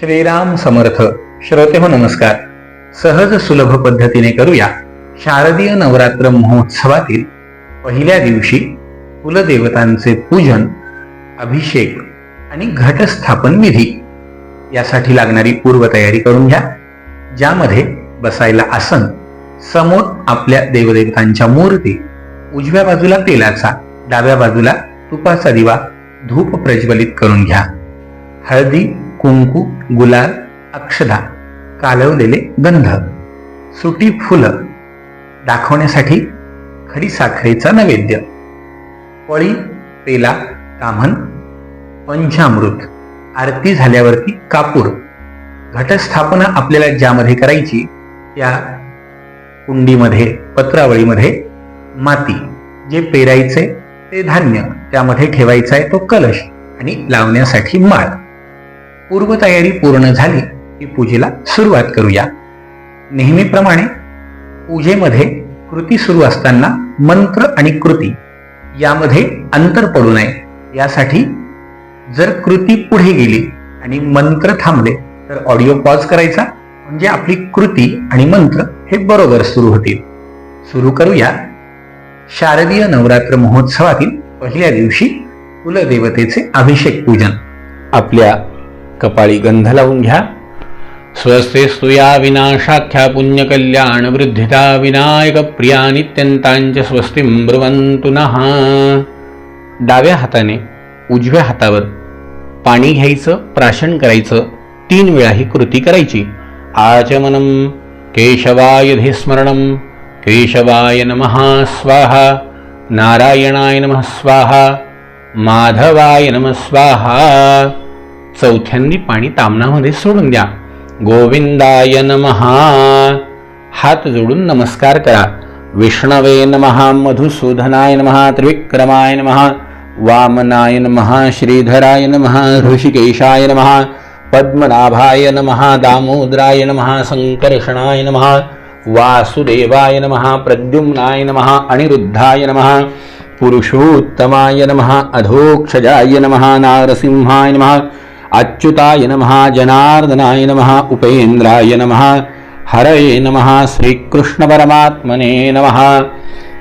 श्रीराम समर्थ. श्रोते हो नमस्कार. सहज सुलभ पद्धतीने करूया शारदीय नवरात्र महोत्सवातील पहिल्या दिवशी कुलदेवतांचे पूजन अभिषेक आणि घटस्थापन विधी. यासाठी लागणारी पूर्वतयारी करून घ्या ज्यामध्ये बसायला आसन समोर आपल्या देवदेवतांच्या मूर्ती उजव्या बाजूला तेलाचा डाव्या बाजूला तुपाचा दिवा धूप प्रज्वलित करून घ्या. हळदी कुंकू गुलाल अक्षदा कालवलेले गंध. सुटी फुलं दाखवण्यासाठी खडी साखरेचा नैवेद्य. पळी पेला कामन पंचामृत आरती झाल्यावरती कापूर. घटस्थापना आपल्याला ज्यामध्ये करायची त्या कुंडीमध्ये पत्रावळीमध्ये माती. जे पेरायचे ते धान्य. त्यामध्ये ठेवायचा आहे तो कलश आणि लावण्यासाठी माळ. पूर्वतयारी पूर्ण झाली की पूजेला सुरुवात करूया. नेहमीप्रमाणे पूजेमध्ये कृती सुरू असताना मंत्र आणि कृती यामध्ये अंतर पडू नये. यासाठी जर कृती पुढे गेली आणि मंत्र थांबले तर ऑडिओ पॉज करायचा. म्हणजे आपली कृती आणि मंत्र हे बरोबर सुरू होतील. सुरू करूया. शारदीय नवरात्र महोत्सवातील पहिल्या दिवशी कुलदेवतेचे अभिषेक पूजन. आपल्या कपाळी गंध लावून घ्या. स्वस्ते स्तुया विनाशाख्या पुण्यकल्याण वृद्धिता विनायक प्रिया नित्यंतांच स्वस्तिं ब्रुवन्तु नहा डाव्या हाताने उजव्या हातावर पाणी घ्यायचं प्राशन करायचं तीन वेळा ही कृती करायची. आचमनं केशवाय धिस्मरणं केशवाय नमः स्वाहा. नारायणाय नमः स्वाहा. माधवाय नमः स्वाहा. चौथ्यांनी पाणी तामणामध्ये सोडून द्या. गोविंदाय महा हात जोडून नमस्कार करा. विष्णवे महा मधुसूदनाय महा त्रिविक्रमाय महा वामनाय महा श्रीधराय महा ऋषिकेशाय नमहा पद्मनाभाय नमहा दामोदराय नमः संकर्षणाय नमः वासुदेवाय महा प्रद्युम्नाय नमहा अनिरुद्धाय नमः पुरुषोत्तमाय नमः अधोक्षजाय नमः नारसिंहाय नमः अच्युताय नमः जनार्दनाय नमः उपेन्द्राय नमः हरये नमः श्रीकृष्णपरमात्मने नमः।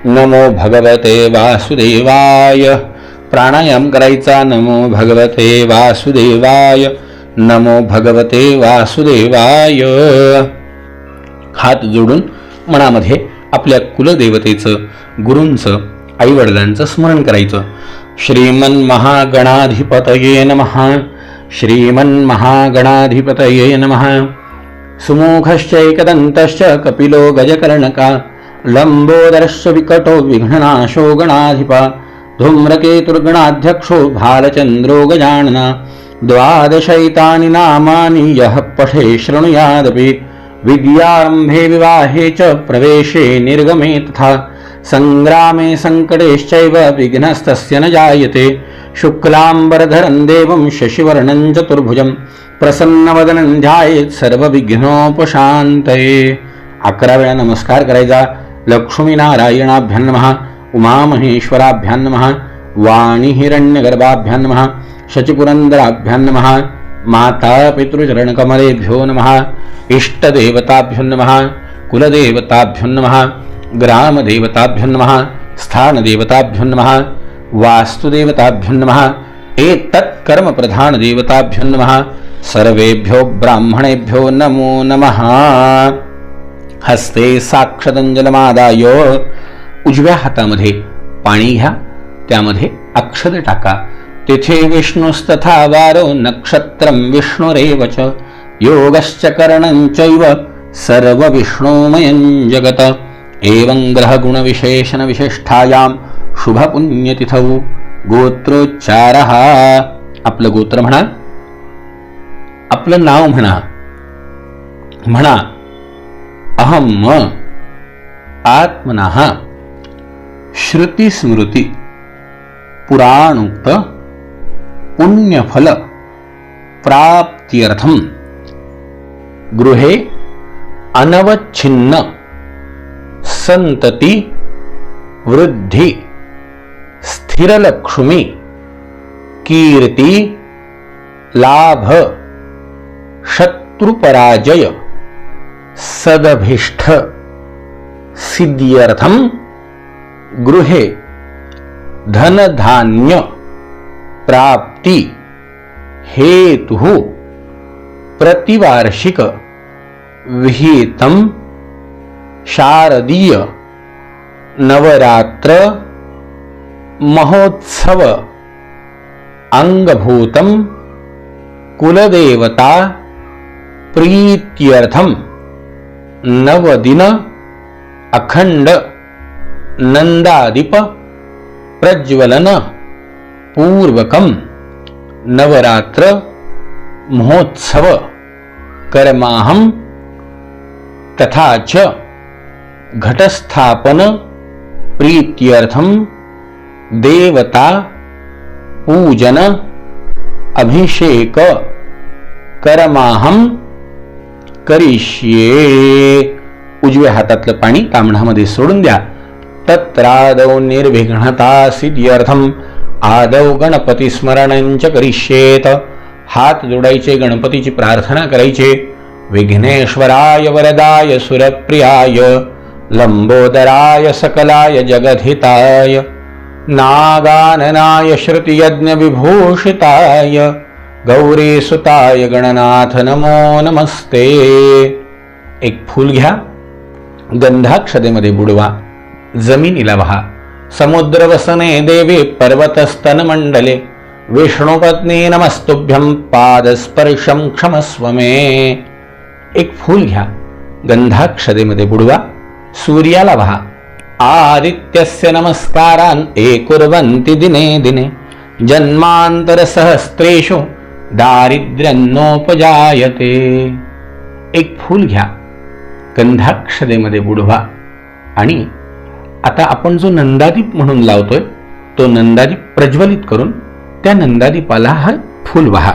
नमो भगवते वासुदेवाय। प्राणायाम करायचा नमो भगवते वासुदेवाय। नमो भगवते वासुदेवाय। हात जोडून मनामध्ये आपल्या कुलदेवतेचं गुरूंचं आईवडिलांचं स्मरण करायचं. श्रीमन्महागणाधिपतये नमः। श्रीमन्महागणाधिपतये नमः। सुमुखश्चैकदन्तश्च कपिलो गजकर्णका लम्बोदरश्च विकटो विघ्ननाशो गणाधिपा धूम्रकेतुर्गणाध्यक्षो भालचन्द्रो गजानना द्वादशैतानि नामानि यः पठे शृणुयादपि विद्यारम्भे विवाहे च प्रवेशे निर्गमे तथा सङ्ग्रामे सङ्कटेश्चैव विघ्नस्तस्य न जायते। शुक्लाम्बरधरं देवं शशिवर्णं चतुर्भुजं प्रसन्नवदनं ध्यायेत् सर्वविघ्नोपशान्तये। अकरा वेळा नमस्कार करायचा। लक्ष्मीनारायणाभ्यां नमः। उमामहेश्वराभ्यां नमः। वाणीहिरण्यगर्भाभ्यां नमः। शचिपुरन्दराभ्यां नमः। माता पितृचरणकमलेभ्यो नमः। इष्टदेवताभ्यो नमः। कुलदेवताभ्यो नमः। ग्रामदेवताभ्यो नमः स्थानदेवताभ्यो नमः वास्तुदेवताभ्यो नमः एतत्कर्मप्रधानदेवताभ्यो नमः सर्वेभ्यो ब्राह्मणेभ्यो नमो नमः। हस्ते साक्षदंजलमादाय उजव्या हातामध्ये पाणी घ्या त्यामध्ये अक्षद टाका। तिथे विष्णुस्तथा वारो नक्षत्रं विष्णुरेव च। योगश्च करणं चैव सर्वविष्णुमयं जगत। एवं ग्रहगुणविशेषणविशिष्ठायां शुभपुण्यतिथौ। गोत्रोच्चारः। आपलं गोत्र म्हणा। आपलं नाव म्हणा। म्हणा अहम म आत्मना श्रुती पुराणोक्त पुण्यफल प्राप्त्यर्थम। गृहे अनवच्छिन्न। संतती वृद्धी स्थिरलक्ष्मी कीर्ती लाभ शत्रुपराजय सदभिष्ठ सिद्ध्यर्थम गृहे धनधान्य प्राप्ती हेतु प्रतिवार्षिक विहितम शारदीय नवरात्र महोत्सव अंगभूतम कुलदेवता प्रीत्यर्थम नवदिन अखंड नंदादिप प्रज्वलन पूर्वकम नवरात्र महोत्सव कर्माहम तथा च घटस्थापन प्रीत्यर्थम देवता पूजन अभिषेक करमाहम करिष्ये। उजव्या हातातलं पाणी तांबणामध्ये सोडून द्या. तत्रादौ निर्विघ्नता सिद्ध्यर्थम आदौ गणपती स्मरणंच करिष्येत. हात जोडायचे गणपतीची प्रार्थना करायचे. विघ्नेश्वराय वरदाय सुरप्रियाय लंबोदराय सकलाय जगधिताय नागाननाय श्रुतियज्ञविभूषिताय गौरीसुताय गणनाथ नमो नमस्ते। एक फूल घ्या गंधाक्षदेमध्ये बुडवा जमिनीला वहा समुद्रवसने देवी पर्वतस्तन मंडले विष्णुपत्नी नमस्तुभ्यं पादस्पर्शं क्षमस्व मे। एक फूल घ्या गंधाक्षदेमध्ये बुडवा सूर्याला वहा आदित्यस्य नमस्कारान् एकुर्वन्ति दिने दिने. जन्मान्तरसहस्रेषु दारिद्र्यन्नोपजायते एक फूल घ्या. गंधाक्षतेमध्ये बुडवा. आणि आता आपण जो नंदादीप म्हणून लावतोय तो नंदादीप प्रज्वलित करून त्या नंदादीपाला हा फूल वहा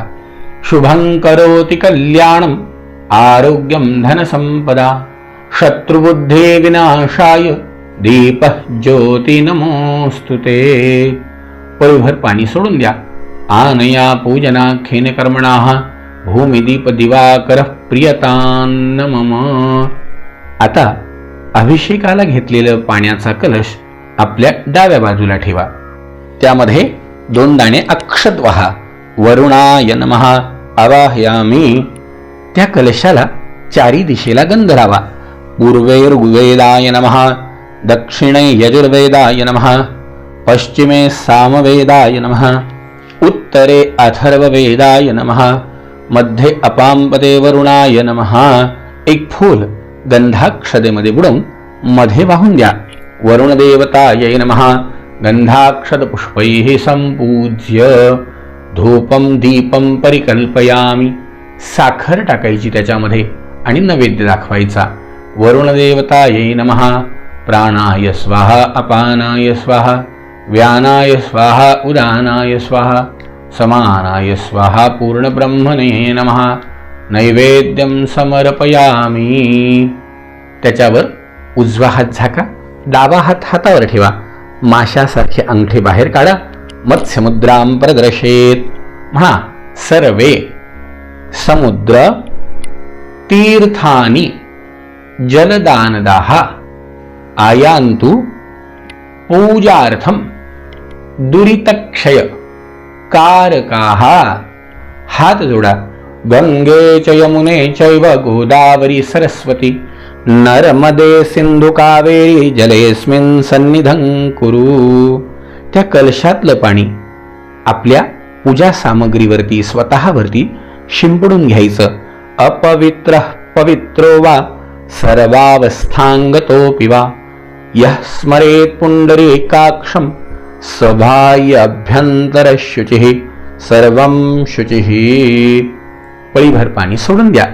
शुभं करोति कल्याणम आरोग्यम धनसंपदा. शत्रुबुद्धे विनाशाय दीप ज्योती नमोस्तुते पळभर पाणी सोडून द्या। आनया पूजनाख्येन कर्मणा भूमिदीप दिवाकर प्रियतान्न मम आता अभिषेकाला घेतलेलं पाण्याचा कलश आपल्या डाव्या बाजूला ठेवा। त्यामध्ये दोन दाणे अक्षत वहा। वरुणाय नमहा अवाहयामी त्या कलशाला चारी दिशेला गंध लावा। पूर्वैर्गुवेदाय नमः दक्षिणे यजुर्वेदाय नमः पश्चिमे सामवेदाय नमः उत्तरे अथर्ववेदाय नमः मध्ये अपांपदे वरुणाय नमः। एक फूल गंधाक्षदेमध्ये बुडवून मध्ये वाहून द्या। वरुणदेवतायै नमः गंधाक्षदपुष्पैः संपूज्य धूपम दीपम परिकल्पयामी। साखर टाकायची त्याच्यामध्ये आणि नैवेद्य दाखवायचा। वरुणदेवतायै नमः। प्राणाय स्वाहा अपानाय स्वाहा व्यानाय स्वाहा उदानाय स्वाहा समानाय स्वाहा पूर्णब्रह्मणे नमः। नैवेद्यम समर्पयामी। त्याच्यावर उजवा हात झाका डावा हात हातावर ठेवा। माशासारखी अंगठी बाहेर काढा मत्स्यमुद्राम प्रदर्शेत। म्हणा सर्वे समुद्र तीर्थानी जलदानदाः। आयान्तु पूजार्थं दुरितक्षय कारकाः। हात जोडा। गंगे च यमुने चैव गोदावरी सरस्वती। नर्मदे सिंधु कावेरी जलेस्मिन सन्निधं कुरु। त्या कलशातलं पाणी आपल्या पूजा सामग्रीवरती स्वतःवरती शिंपडून घ्यायचं। अपवित्र पवित्रो वा सर्वावस्थांगतोऽपि वा? यः स्मरेत् पुण्डरीकाक्षं सभाय सर्वं शुचिः। पळीभर पाणी सोडून द्या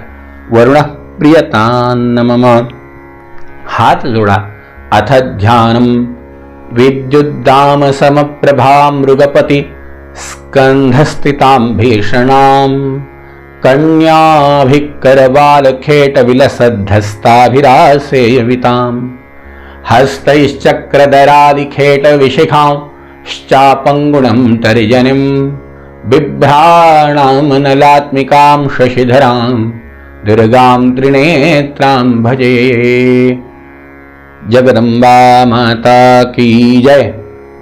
वरुण प्रियतान्न मम। हात जोडा अथ ध्यानं विद्युद्दाम समप्रभा मृगपती स्कंधस्थितां भीषणां कन्याभिकरबालखेटविलसद्धस्ताभिरासेयविताम् हस्तैश्चक्रधरादिखेटविशिखां श्चापङ्गुणं तर्जनिं। बिभ्राणामनलात्मिकां शशिधरां। दुर्गां त्रिनेत्रां भजे। जगदंबा माता की जय।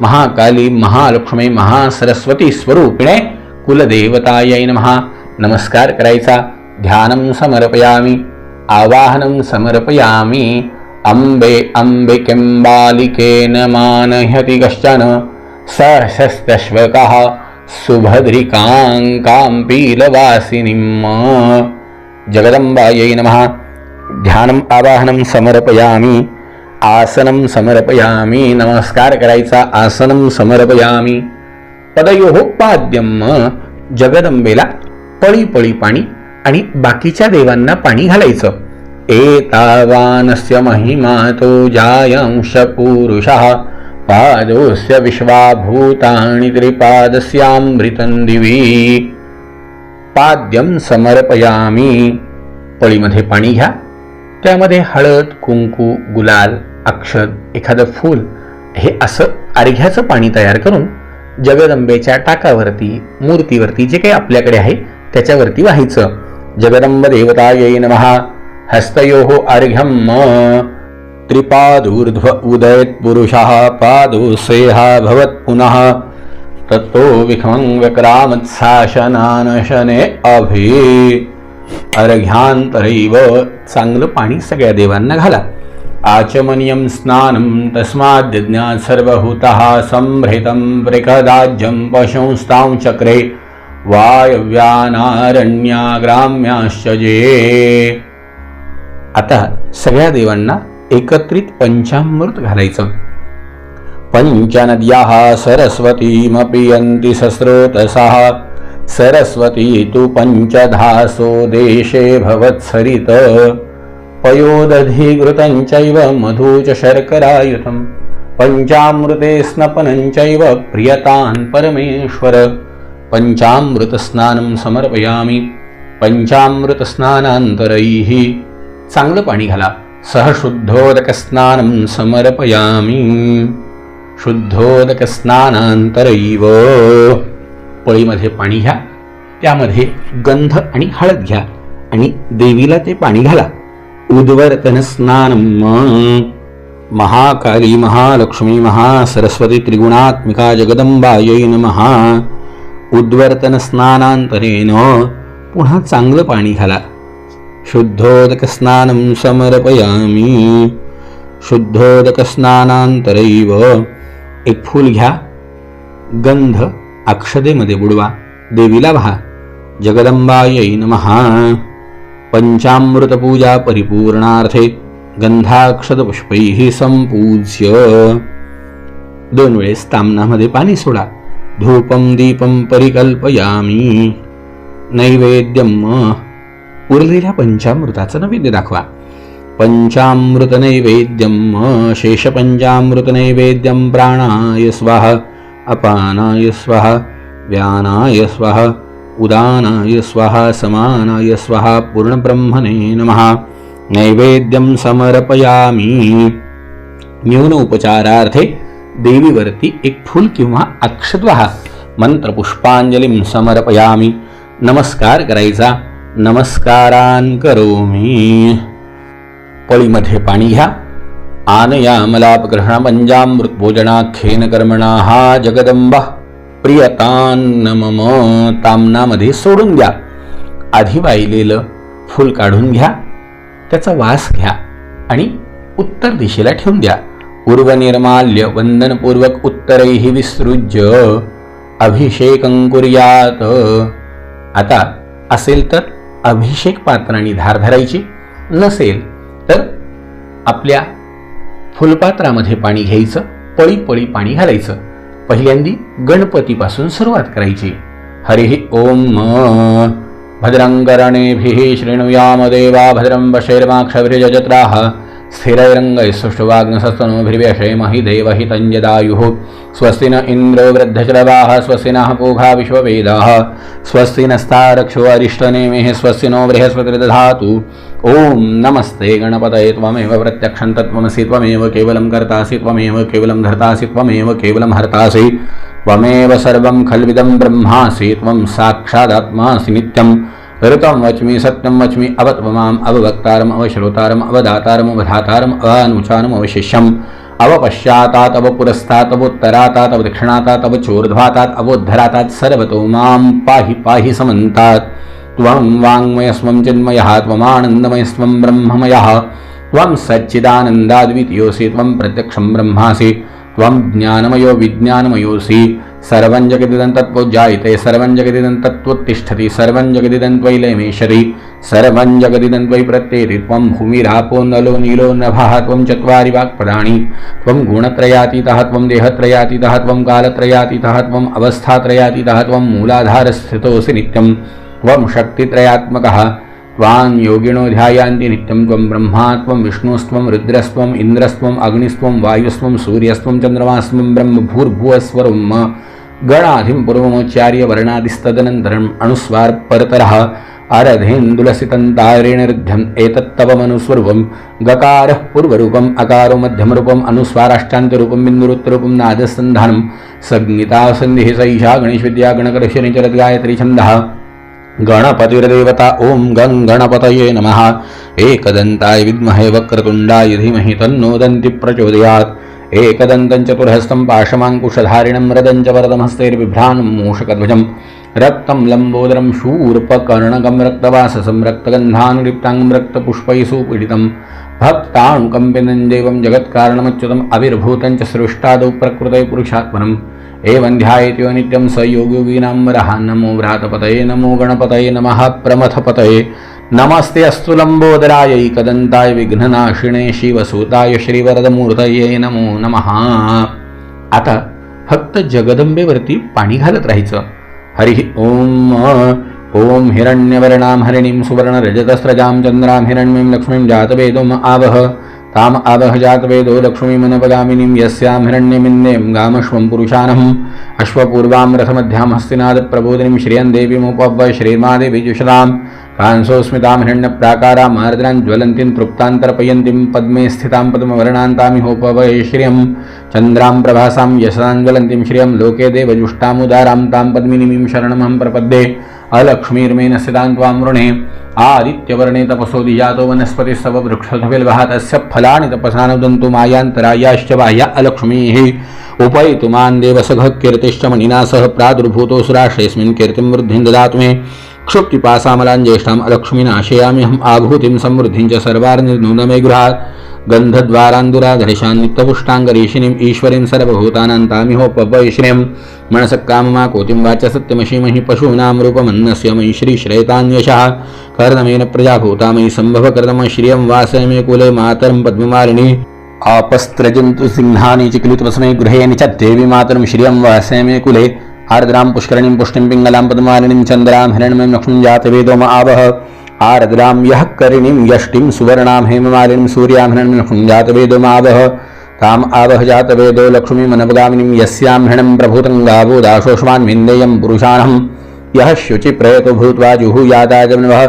महाकाली महालक्ष्मी महासरस्वती स्वरूपिणे कुलदेवतायै नमः नमस्कार करायचा. ध्यानं समर्पयामि आवाहनं समर्पयामि. अम्बे अम्बिकें बालिकेन मानह्यति कश्चन सहस्रश्वकः सुभद्रिकाङ्कां पीलवासिनीम् जगदम्बायै नमः. ध्यानम् आवाहनं समर्पयामि आसनं समर्पयामी नमस्कार करायचा आसनं समर्पयामी। पदयोः पाद्यं जगदंबेला पळी पळी पाणी आणि बाकीच्या देवांना पाणी घालायचं. एतावानस्य महिमा तो जायांश पुरुषः पादोस्य विश्वाभूतानि त्रिपादस्यामृतं दिवी। पाद्यम समर्पयामी। पळीमध्ये पाणी घ्या. त्यामध्ये हळद कुंकू गुलाल अक्षत एखादं फूल हे असं अर्घ्याचं पाणी तयार करून जगदंबेच्या टाकावरती मूर्तीवरती जे काही आपल्याकडे आहे त्याच्यावरती व्हायचं. जगदंब देवतायै नमः हो अर्घ्यम त्रिपादूर्ध्व उदयत पुरुषः पादो सेहा भवत पुनः. तत्तो विखमं व्यक्रामत्साशनानशने अभि. अर्घ्यान्तरैव चांगलं पाणी सगळ्या देवांना घाला. आचमनीयं स्नानं तस्माद्यज्ञात् सर्वभूतः संभृतं प्रकदाज्यं पशुंस्तां चक्रे वायव्यानारण्या ग्राम्याश्च जे आता सगळ्या देवांना एकत्रित पंचामृत घालायचं. पञ्चनद्याः सरस्वतीमपि यन्ति सस्रोतसः. सरस्वती तु पञ्चधासो देशे भवत्सरित. पयोदधीघृतञ्चैव मधु च शर्करायुतं पञ्चामृते स्नपनञ्चैव प्रियतान् परमेश्वर. पञ्चामृतस्नानं समर्पयामि. पंचामृतस्नानांतरैः चांगलं पाणी घाला. सहशुद्धोदकस्नानं समर्पयामि. शुद्धोदकस्नानांतरैव पळीमध्ये पाणी घ्या. त्यामध्ये गंध आणि हळद घ्या. आणि देवीला ते पाणी घाला. उद्वर्तन स्नान महाकाली महालक्ष्मी महासरस्वती त्रिगुणात्मिका जगदंबायै नमः. उद्वर्तन स्नानांतरेन पुन्हा चांगलं पाणी घाला. शुद्धोदकस्नानं समर्पयामि. शुद्धोदकस्नानांतरैव एक फूल घ्या. गंध अक्षदेमध्ये बुडवा. देवीला व्हा जगदंबायै नमहा पंचामृत पूजा परिपूर्णार्थे गंधाक्षतपुष्पैः संपूज्य. दोन वेळेस तामनामध्ये पाणी सोडा. धूपं दीपं परिकल्पयामी नैवेद्यम उरलेल्या पंचामृताचं नैवेद्य दाखवा पंचामृत नैवेद्यम शेषपंचामृत नैवेद्यम प्राणाय स्वाहा अपानाय स्वाहा व्यानाय स्वाहा उदानाय स्वाहा समानाय स्वाहा पूर्णब्रह्मणे नमः नैवेद्यं समर्पयामि न्यून उपचारार्थे देवीवरती एक फूल किंवा अक्षद्वाहा. मंत्रपुष्पांजलीं समर्पयामि. नमस्कार करायचा. नमस्कारान करोमी. पळीमध्ये पाणी घ्या. आनयामलापग्रहण पंजामृत भोजनाख्येन कर्मणा हा जगदंबा. प्रियतान्न मम तामनामध्ये सोडून द्या. आधी वाहिलेलं फूल काढून घ्या. त्याचा वास घ्या आणि उत्तर दिशेला ठेवून द्या. पूर्वनिर्माल्य वंदनपूर्वक उत्तरैः विसृज्य अभिषेकं कुर्यात. आता असेल तर अभिषेक पात्राने धार धरायची? नसेल तर आपल्या फुलपात्रामध्ये पाणी घ्यायचं पळी पळी पाणी घालायचं. पहिल्यांदी गणपतीपासून सुरुवात करायची. हरिः ओम. भद्रङ्करणेभिः शृणुयाम देवा भद्रं पशैर्माक्षभिर्यजत्राः स्थिरैरङ्गैः देवहि तञ्जदायुः स्वस्ति न इन्द्रो वृद्धश्रवाः स्वस्ति नः पूघा विश्ववेदाः। स्वस्ति नस्तारक्षो अरिष्टनेमिः स्वस्ति नो बृहस्पतिर्दधातु। ॐ नमस्ते गणपतये त्वमेव प्रत्यक्षं तत्त्वमसि त्वमेव केवलं कर्तासि त्वमेव केवलं धर्तासि त्वमेव केवलं हर्तासि। त्वमेव सर्वं खल्विदं ब्रह्मासि त्वं साक्षादात्मासि नित्यम्। ऋतं वच्मि सत्यं वच्मि अवत्वमाम् अववक्तारम् अवश्रोतारम् अवधातारम् अवधातारम् अवानुचारम् अवशिष्यम्। अवपश्चातात् अवपुरस्तात् अवोत्तरातात् अवदक्षिणातात् अवचोर्ध्वातात् अवोद्धरातात् सर्वतो मां पाहि पाहि समन्तात्। त्वं वाङ्मयस्वं चिन्मयः त्वमानन्दमयस्वं ब्रह्ममयः। त्वं सच्चिदानन्दाद्वितीयोऽसि त्वं प्रत्यक्षं ब्रह्मासि। त्वं ज्ञानमयो विज्ञानमयोऽसि। सर्वं जगदिदं जायते सर्वं सर्वञ्जगदिदन्त्वै तत्त्वोत्तिष्ठति सर्वं जगदिदं सर्वं प्रत्येति त्वं भूमिरापो नलो नीलो नभः त्वं चत्वारि वाक्पदाणि त्वं गुणत्रयातीतः त्वं देहत्रयातीतः त्वं कालत्रयातीतः त्वम् अवस्थात्रयातीतः त्वं मूलाधारस्थितोऽसि नित्यं त्वं शक्तित्रयात्मकः त्वां योगिनो ध्यायान्ति नित्यं त्वं ब्रह्मा त्वं विष्णुस्त्वं रुद्रस्त्वम् इन्द्रस्त्वम् अग्निस्त्वं वायुस्त्वं सूर्यस्त्वं चन्द्रमास्त्वं ब्रह्म भूर्भुवस्वरं गणाधिं पूर्वमोच्चार्य वर्णादिस्तदनन्तरम् अनुस्वार परतरः एतत्तवमनुस्वरूपं गकारः पूर्वरूपम् अकारो मध्यमरूपम् अनुस्वाराष्टान्तरूपं बिन्दुरुत्तरूपं नादसन्धानं संज्ञितासन्धिः सैषा गणेशविद्या गणकर्षणिचरत् गायत्री छन्दः। गणपतिर्देवता ॐ गं गणपतये नमः। एकदन्ताय विद्महे वक्रतुण्डाय धीमहि तन्नो दन्ति प्रचोदयात् एकदन्तं चतुर्हस्तं पाशमाङ्कुशधारिणं रदं च वरदमस्तैर्बिभ्राणं मूषकध्वजं रक्तं लम्बोदरं शूर्पकर्णकं रक्तवाससं रक्तगन्धानुलिप्ताङ्गं रक्तपुष्पैः सुपीडितं भक्तानुकम्पिनं देवं जगत्कारणमच्युतम् अविर्भूतं च सृष्टादौ प्रकृते पुरुषात्मनम्। एवं ध्यायेत्यो नित्यं स योगयोगीनां वरः। नमो व्रातपतये नमो गणपतये नमः प्रमथपतये नमस्ते अस्तु लम्बोदराय कदंताय विघ्ननाशिणे शिवसूताय श्रीवरदमूर्तये नमो नमः. आता फक्त जगदंबेवरती पाणी घालत राहायचं. हरि ओम ओम हिरण्यवर्णाम हरिणीं सुवर्णरजतस्रजां चन्द्रां हिरण्यं लक्ष्मीं जातवेदोम आवह. ताम आवह जातवेदो लक्ष्मीमनपगामिनीं यस्यां हिरण्यमिन्दें गामश्वं पुरुषानहम् अश्वपूर्वां रथमध्यां हस्तिनादप्रबोधिनीं श्रियं देवीमुपव्य श्रीर्मादेवी कांसोस्मितां हिरण्यप्राकारा मार्द्रां ज्वलन्तीं तृप्तान्तर्पयन्तीं पद्मे स्थितां पद्मवर्णान्तामिहोपवय श्रियं। चन्द्रां प्रभासां यशसां ज्वलन्तीं श्रियं। लोके देवजुष्टामुदारां तां पद्मिनीं शरणमहं प्रपद्ये। अलक्ष्मीर्मेन स्थितां त्वां वृणे आदित्यवर्णे तपसो धिजातो वनस्पतिस्तव वृक्षधबिल्वः तस्य फलानि तपसानुदन्तु मायान्तरायाश्च बाह्या अलक्ष्मीः। उपैतु देवसघः कीर्तिश्च मणिना सह प्रादुर्भूतोऽसुराश्रेऽस्मिन् कीर्तिं वृद्धिं ददातु मे। क्षुप्तिपासामलां ज्येष्ठाम् अलक्ष्मीनाशयाम्यहम् आभूतिं समृद्धिं च सर्वार्निर्नूनमे गृहात्। गन्धद्वारान्दुराधरिशान्नित्यपुष्टाङ्गरीषिणीम् ईश्वरीं सर्वभूतानां तामिहोपवैश्रियं मनसः काममा कोतिं वाच सत्यमशीमहि पशूनां रूपमन्नस्य मयि श्रीश्रेतान्यशः कर्दमेन प्रजाभूता मयि सम्भवकृतमश्रियं वासमे कुले मातरं पद्ममालिनी। आपस्त्रजन्तु सिंहानि चिकिलितवसमे गृहे च देवी मातरं श्रियं वासमे कुले। आर्द्रां पुष्करणीं पुष्टिं पिङ्गलां पद्मालिनीं चन्द्रां हिरण्यं लक्ष्मीं जातवेदोम आवह आर्द्रां यः करिणीं यष्टिं सुवर्णां हेममालिनीं सूर्यां हिरण्यं लक्ष्मीं जातवेदोमावह ताम् आवह जातवेदो लक्ष्मीमनपगामिनीं यस्यां हृणं प्रभूतं गावो दाशोष्मान्विन्देयं पुरुषाणं। यः शुचि प्रयतो भूत्वा जुहुयादाजनवः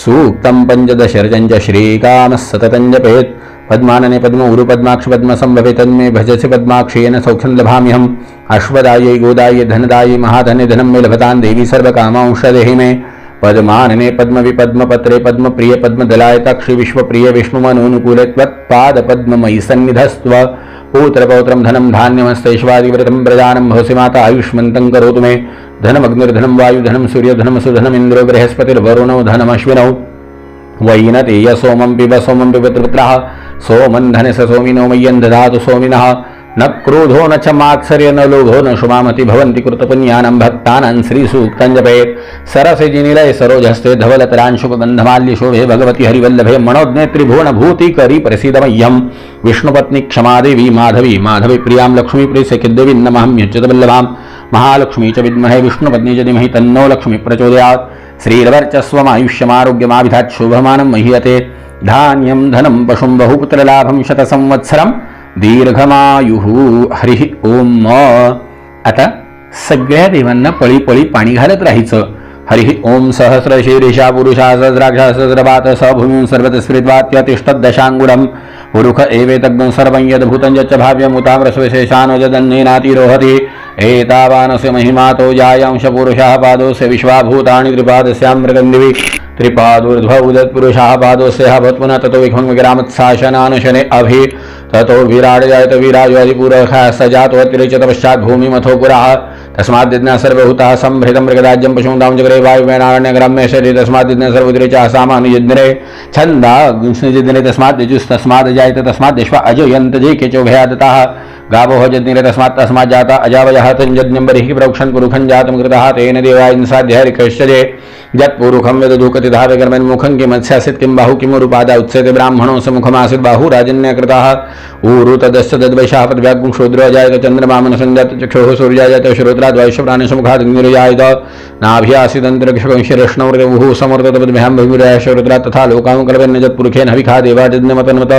सूक्तं पञ्चदशर्जं च श्रीकामः सततं जपेत् पद्मानने पद्म उरु पद्माक्ष पद्म संभवे तन्मे भजसि पद्माक्षेन सौख्यं लभाम्यहम्। अश्वदायै, गोदायै, धनदायै महाधने धनं मे लभतान् देवी सर्वकामांशदेहि मे पद्मानने पद्मविपद्मपत्रे पद्मप्रिय पद्मदलायताक्षि विश्वप्रिय विष्णुमनोनुकूले त्वत्पादपद्ममयि सन्निधस्त्व। पुत्रपौत्रं धनं धान्यमस्तैश्वादिव्रतं प्रजानं भवसि माता आयुष्मन्तं करोतु मे। धनमग्निर्धनं वायुधनं सूर्यधनं सुधनमिन्द्रो बृहस्पतिर्वरुणो, धनमश्विनौ। वैनतेय सोमं पिब सोमं पिब त्रिपुत्रः सोमन्धने स सोमिनो मय्यं ददातु सोमिनः। न क्रोधो न च मात्सर्य न लोभो न शुमामति भवन्ति कृतपुण्यानं भक्तानां श्रीसूक्तं जपेत्। सरसिजिनिलय सरोजहस्ते धवलतरांशुपगन्धमाल्य शोभे भगवति हरिवल्लभे मनोज्ञे त्रिभुवनभूतिकरी विष्णुपत्नी क्षमादेवी माधवी माधवी प्रियां लक्ष्मीप्रियसखिदेवी नमहम्यच्युतवल्लभां महालक्ष्मी च विद्महे विष्णुपत्नी च धीमहि तन्नो लक्ष्मी प्रचोदयात्। श्रीरवर्चस्वमायुष्यमारोग्यमाभिधात् शुभमानं मह्यते। धान्यं धनं पशुं बहुपुत्रलाभं शतसंवत्सरं दीर्घमायुः। हरि ओम आता सगळ्या देवांना पळी पळी पाणी घालत राहायचं। हरि ओम सहस्र शीर्षा पुरुषा सहस्राक्ष सहस्रपात स भूमिं सर्वतस्फृत्वात्यतिष्ठत् दशाङ्गुडम् पुरुष एवेतज्ञं सर्वं यद्भूतं यच्च भाव्यमुतामृशेषानो यदन्नेनातिरोहति एतावानस्य महिमातो जायांश पुरुषः पादोस्य विश्वाभूतानि त्रिपादस्याम्रगन्धिवि त्रिपादोर्ध्व उदत्पुरुषः पादोस्य भवत्पुनः ततो विखं विग्रामत्साशनानुशने अभि। ततो विराड जायत विराजोऽधिपुरः स जातोऽतिरिच्यत पश्चात् भूमिमथो पुरः। तस्माद्दिज्ञा सर्वभूतः सम्भृतं मृगराज्यं पशुं दां जगरे वायुवेनारण्यग्राम्य शरीरे तस्माद्दिज्ञा सर्वोतिरिचः सामानुयज्ञरे छन्दा विष्णुजिज्ञरे तस्मात् यजुस्तस्मात् जायत, तस्मात् विश्व अजयन्त, जे केचोभयादतः गावो जज्ञिरे तस्मात् तस्मात् जाता, अजावयः तञ्जज्ञं बर्हिः प्रोक्षन् पुरुखं जातं कृतः, तेन देवायन्साध्यहरिकश्चजे यत्पूरुखं यदुकतिधा विकर्मन्मुखं किमत्स्यासीत् किं बाहु किमुरुपादा उत्सेते ब्राह्मणो स मुखमासीत्, बाहु राजन्यकृतः ऊरु तदस्य तद्वैशाः पद्व्यागुं शूद्रो जायत चन्द्रमामनसञ्जात चक्षुः सूर्याजात श्रोत्राद् वैश्वप्राणसमुखात् निरुजायत नाभ्यासिदन्तरिक्षकंशिरश्नौर्यवुः समर्ततपद्भ्यां तथा लोकां कल्पन्न यत्पुरुखेन हविखा देवाजन्यमतन्वत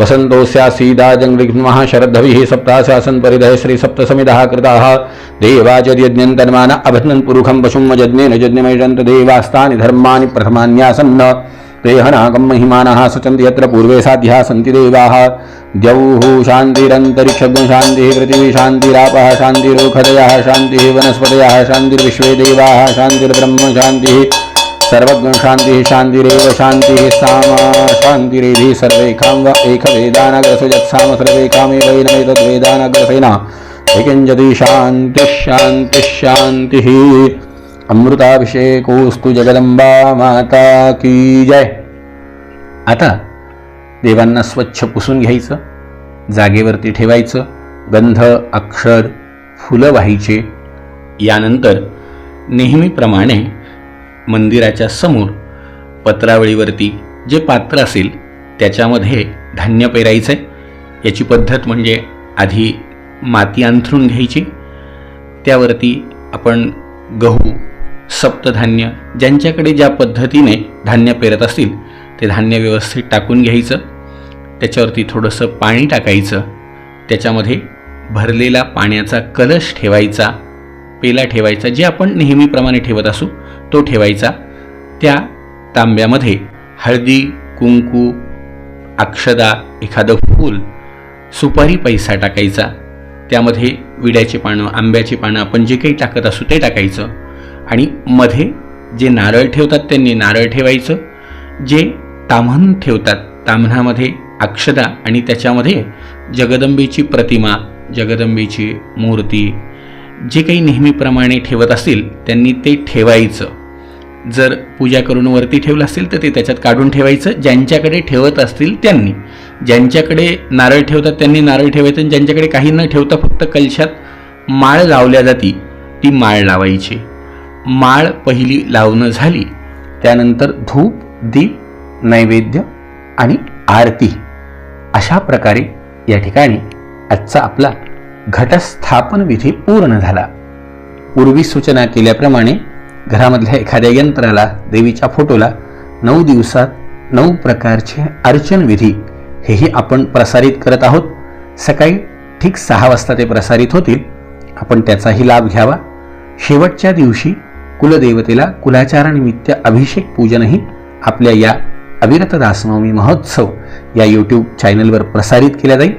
वसन्तोऽस्यासीदाजङ्गृह्मः शरद्धविः सप्ताशासन् परिधय श्रीसप्तसमिदः कृताः देवाचर्यज्ञन्तन्मान अभ्नन् पुरुखं पशुं यज्ञेन यज्ञमैषन्त देवास्तानि धर्माणि प्रथमान्यासन्न। तेहनागं महिमानः सचन्ति यत्र पूर्वे साध्याः सन्ति देवाः। द्यौः शान्तिरन्तरिक्षगुं शान्तिः पृथिवी शान्तिरापः शान्तिरोखदयः शान्तिः वनस्पतयः शान्तिर्विश्वे देवाः शान्तिर्ब्रह्म शान्तिः सर्वज्ञ शान्तिः शान्तिरेव शान्तिः सामा शान्तिरेधि सर्वेखां वा एकवेदानग्रसु यत्साम सर्वैकामेवैनमेतद्वेदानग्रसेन एकिञ्जति शान्तिः शान्तिः शान्तिः। अमृताभिषेकोस्तु जगदंबा माता की जय. आता देवांना स्वच्छ पुसून घ्यायचं जागेवरती ठेवायचं गंध अक्षर फुलं व्हायचे. यानंतर नेहमीप्रमाणे मंदिराच्या समोर पत्रावळीवरती जे पात्र असेल त्याच्यामध्ये धान्य पेरायचं आहे याची पद्धत म्हणजे आधी माती अंथरून घ्यायची त्यावरती आपण गहू सप्तधान्य ज्यांच्याकडे ज्या पद्धतीने धान्य पेरत असतील ते धान्य व्यवस्थित टाकून घ्यायचं. त्याच्यावरती थोडंसं पाणी टाकायचं. त्याच्यामध्ये भरलेला पाण्याचा कलश ठेवायचा. पेला ठेवायचा जे आपण नेहमीप्रमाणे ठेवत असू तो ठेवायचा. त्या तांब्यामध्ये हळदी कुंकू अक्षदा एखादं फूल सुपारी पैसा टाकायचा. त्यामध्ये विड्याची पानं आंब्याची पानं आपण जे काही टाकत असू ते टाकायचं. आणि मध्ये जे नारळ ठेवतात त्यांनी नारळ ठेवायचं जे ताम्हण ठेवतात ताम्हणामध्ये अक्षदा आणि त्याच्यामध्ये जगदंबेची प्रतिमा जगदंबेची मूर्ती जे काही नेहमीप्रमाणे ठेवत असतील त्यांनी ते ठेवायचं. जर पूजा करून वरती ठेवलं असेल तर ते त्याच्यात काढून ठेवायचं. ज्यांच्याकडे ठेवत असतील त्यांनी. ज्यांच्याकडे नारळ ठेवतात त्यांनी नारळ ठेवायचं आणि ज्यांच्याकडे काही न ठेवता फक्त कलशात माळ लावल्या जाती ती माळ लावायची. माळ पहिली लावणं झाली. त्यानंतर धूप दीप नैवेद्य आणि आरती अशा प्रकारे या ठिकाणी आजचा आपला घटस्थापन विधी पूर्ण झाला. पूर्वी सूचना केल्याप्रमाणे घरामधल्या एखाद्या यंत्राला देवीच्या फोटोला नऊ दिवसात नऊ प्रकारचे अर्चन विधी हेही आपण प्रसारित करत आहोत. सकाळी ठीक सहा वाजता ते प्रसारित होतील. आपण त्याचाही लाभ घ्यावा. शेवटच्या दिवशी कुलदेवतेला कुलाचारानिमित्त अभिषेक पूजनही आपल्या या अविरत दासनवमी महोत्सव या यूट्यूब चॅनलवर प्रसारित केला जाईल.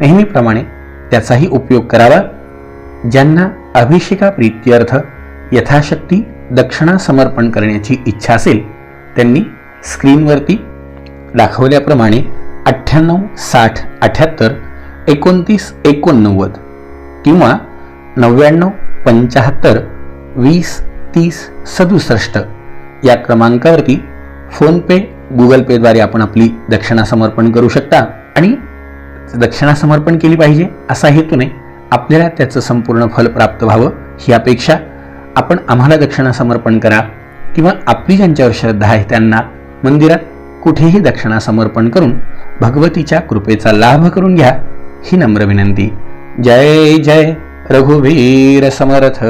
नेहमीप्रमाणे त्याचाही उपयोग करावा. ज्यांना अभिषेका प्रीत्यर्थ यथाशक्ती दक्षिणा समर्पण करण्याची इच्छा असेल त्यांनी स्क्रीनवरती दाखवल्याप्रमाणे अठ्ठ्याण्णव साठ अठ्याहत्तर एकोणतीस एकोणनव्वद किंवा नव्याण्णव पंच्याहत्तर वीस तीस सदुसष्ट. या क्रमांकावरती फोनपे गुगल पेद्वारे आपण आपली दक्षिणा समर्पण करू शकता. आणि दक्षिणा समर्पण केली पाहिजे असा हेतू नाही. आपल्याला त्याचं संपूर्ण फल प्राप्त व्हावं ही अपेक्षा आपण आम्हाला दक्षिणा समर्पण करा किंवा आपली ज्यांच्यावर श्रद्धा आहे त्यांना मंदिरात कुठेही दक्षिणा समर्पण करून भगवतीच्या कृपेचा लाभ करून घ्या ही नम्र विनंती. जय जय रघुवीर समर्थ.